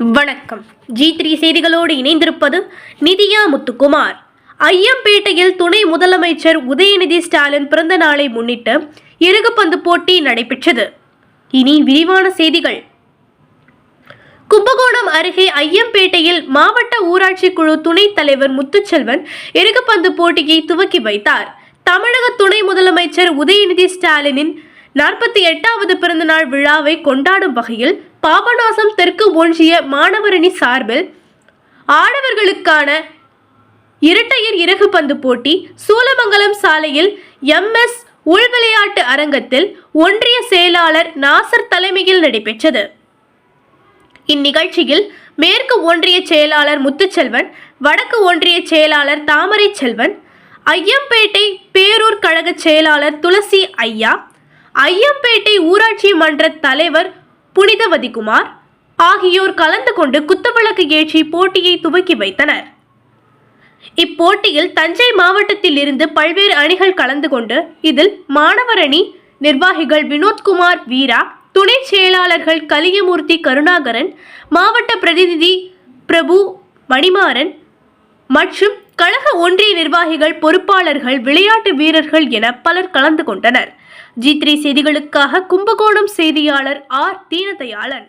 வணக்கம். G three செய்திகளோடு இணைந்திருப்பது நிதியா முத்துக்குமார். ஐயம்பேட்டையில் துணை முதலமைச்சர் உதயநிதி ஸ்டாலின் பிறந்த நாளை முன்னிட்டு இறுகுப்பந்து போட்டி நடைபெற்றது. இனி விரிவான செய்திகள். கும்பகோணம் அருகே ஐயம்பேட்டையில் மாவட்ட ஊராட்சி குழு துணைத் தலைவர் முத்துச்செல்வன் இறுகுப்பந்து போட்டியை துவக்கி வைத்தார். தமிழக துணை முதலமைச்சர் உதயநிதி ஸ்டாலினின் நாற்பத்தி எட்டாவது பிறந்தநாள் விழாவை கொண்டாடும் வகையில் பாபநாசம் தெற்கு ஒன்றிய மாணவரணி சார்பில் ஆடவர்களுக்கான இரட்டையர் இறகு பந்து போட்டி சூலமங்கலம் சாலையில் எம்எஸ் உள்விளையாட்டு அரங்கத்தில் ஒன்றிய செயலாளர் நாசர் தலைமையில் நடைபெற்றது. இந்நிகழ்ச்சியில் மேற்கு ஒன்றிய செயலாளர் முத்துச்செல்வன் வடக்கு ஒன்றிய செயலாளர் தாமரை செல்வன் ஐயம்பேட்டை பேரூர் கழக செயலாளர் துளசி ஐயா ஐயம்பேட்டை ஊராட்சி மன்ற தலைவர் புனிதவதிகுமார் ஆகியோர் கலந்து கொண்டு குத்துவிளக்கு ஏற்றி போட்டியை துவக்கி வைத்தனர். இப்போட்டியில் தஞ்சை மாவட்டத்தில் இருந்து பல்வேறு அணிகள் கலந்து கொண்டு இதில் மாணவர் அணி நிர்வாகிகள் வினோத்குமார் வீரா துணை செயலாளர்கள் கலியமூர்த்தி கருணாகரன் மாவட்ட பிரதிநிதி பிரபு மணிமாறன் மற்றும் கழக ஒன்றிய நிர்வாகிகள் பொறுப்பாளர்கள் விளையாட்டு வீரர்கள் என பலர் கலந்து கொண்டனர். ஜி த்ரீ செய்திகளுக்காக கும்பகோணம் செய்தியாளர் ஆர் தீனதயாளன்.